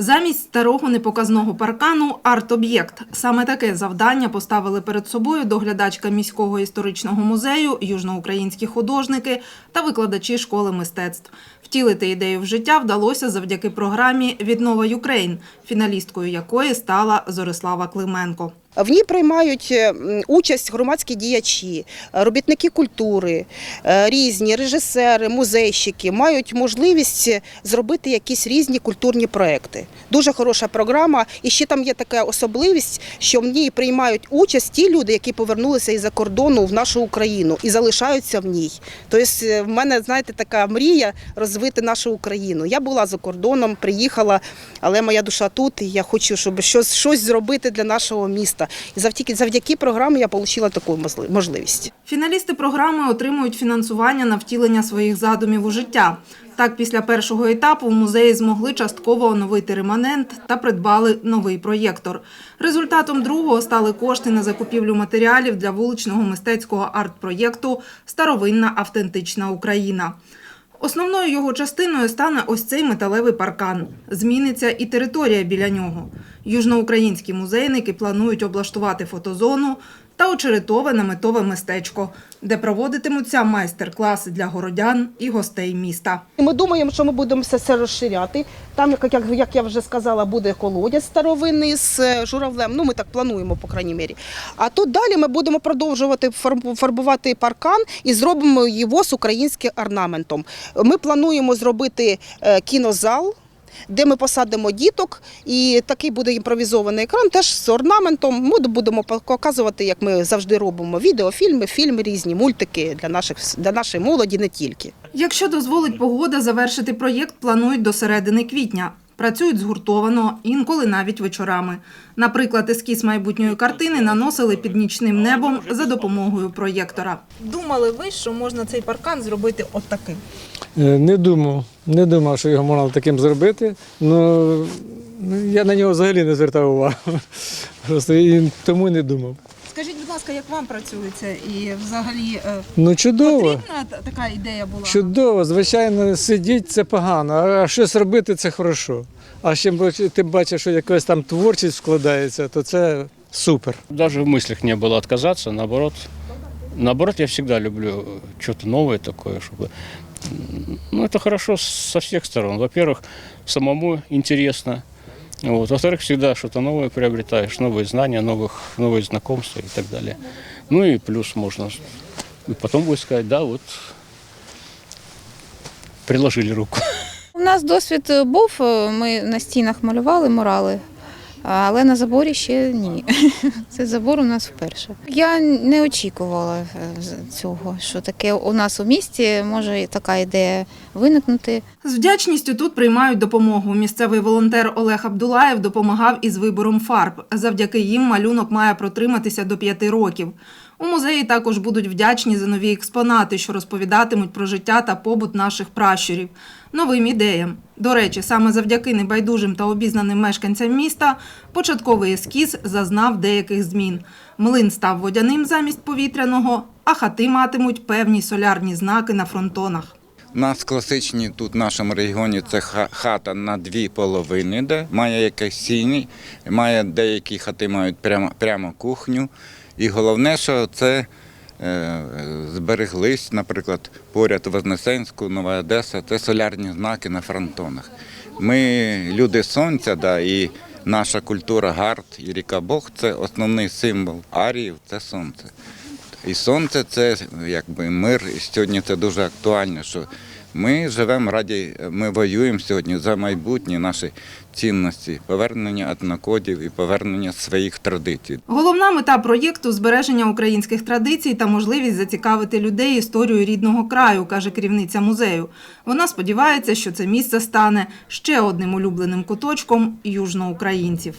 Замість старого непоказного паркану арт-об'єкт. Саме таке завдання поставили перед собою доглядачка міського історичного музею, южноукраїнські художники та викладачі школи мистецтв. Втілити ідею в життя вдалося завдяки програмі Віднова Юкрейн, фіналісткою якої стала Зорислава Клименко. В ній приймають е, участь громадські діячі, е, робітники культури, е, різні режисери, музейщики мають можливість зробити якісь різні культурні проекти. Дуже хороша програма. І ще там є така особливість, що в ній приймають участь ті люди, які повернулися із-за кордону в нашу Україну і залишаються в ній. Тобто, в мене, знаєте, така мрія розвити нашу Україну. Я була за кордоном, приїхала, але моя душа тут, і я хочу, щоб щось, щось зробити для нашого міста. І завдяки, завдяки програмі я отримала таку можли- можливість. Фіналісти програми отримують фінансування на втілення своїх задумів у життя. Так, після першого етапу в музеї змогли частково оновити реманент та придбали новий проєктор. Результатом другого стали кошти на закупівлю матеріалів для вуличного мистецького арт-проєкту Старовинна автентична Україна. Основною його частиною стане ось цей металевий паркан. Зміниться і територія біля нього. Южноукраїнські музейники планують облаштувати фотозону та очеретове наметове мистечко, де проводитимуться майстер-класи для городян і гостей міста. Ми думаємо, що ми будемо все це розширяти. Там, як, як, я вже сказала, буде колодязь старовинний з е, журавлем. Ну, ми так плануємо, по крайній мірі. А тут далі ми будемо продовжувати фарб- фарбувати паркан і зробимо його з українським орнаментом. Ми плануємо зробити е, кінозал. Де ми посадимо діток, і такий буде імпровізований екран, теж з орнаментом. Ми будемо показувати, як ми завжди робимо відеофільми, фільми різні, мультики для наших для нашої молоді, не тільки. Якщо дозволить погода, завершити проєкт планують до середини квітня. Працюють згуртовано, інколи навіть вечорами. Наприклад, ескіз майбутньої картини наносили під нічним небом за допомогою проєктора. Думали ви, що можна цей паркан зробити от таким? Е, Не думав, не думав, що його можна таким зробити. Ну, ну, я на нього взагалі не звертав увагу. Просто і тому не думав Скажіть, будь ласка, як вам працюється і взагалі е, Ну, чудово. потрібна та- така ідея була? Чудово, звичайно, сидіти це погано, а щось робити це хорошо. А ще бач- ти бачиш, що якась там творчість складається, то це супер. Даже в мыслях не было отказаться, наоборот. Наоборот, я всегда люблю что-то новое такое, чтобы... м, Ну, это хорошо со всех сторон. Во-первых, самому интересно. Вот. Во-вторых, всегда что-то новое приобретаешь, новые знания, новых, новые знакомства и так далее. Ну и плюс можно и потом будет сказать, да, вот приложили руку. У нас досвід був, ми на стінах малювали мурали, але на заборі ще ні. Це забор у нас вперше. Я не очікувала е, цього, що таке у нас у місті може така ідея виникнути. З вдячністю тут приймають допомогу. Місцевий волонтер Олег Абдулаєв допомагав із вибором фарб. Завдяки їм малюнок має протриматися до п'яти років. У музеї також будуть вдячні за нові експонати, що розповідатимуть про життя та побут наших пращурів, новим ідеям. До речі, саме завдяки небайдужим та обізнаним мешканцям міста початковий ескіз зазнав деяких змін. Млин став водяним замість повітряного, а хати матимуть певні солярні знаки на фронтонах. У нас класичні тут в нашому регіоні це хата на дві половини, де має якийсь сіній, має деякі хати мають прямо, прямо кухню. І головне, що це е, збереглись, наприклад, поряд Вознесенську, Нова Одеса, це солярні знаки на фронтонах. Ми люди сонця, да, і наша культура гард і ріка Бог це основний символ аріїв це сонце. І сонце це якби мир. І сьогодні це дуже актуально, що ми живемо раді, ми воюємо сьогодні за майбутнє наші цінності, повернення етнокодів і повернення своїх традицій. Головна мета проєкту збереження українських традицій та можливість зацікавити людей історією рідного краю, каже керівниця музею. Вона сподівається, що це місце стане ще одним улюбленим куточком южноукраїнців.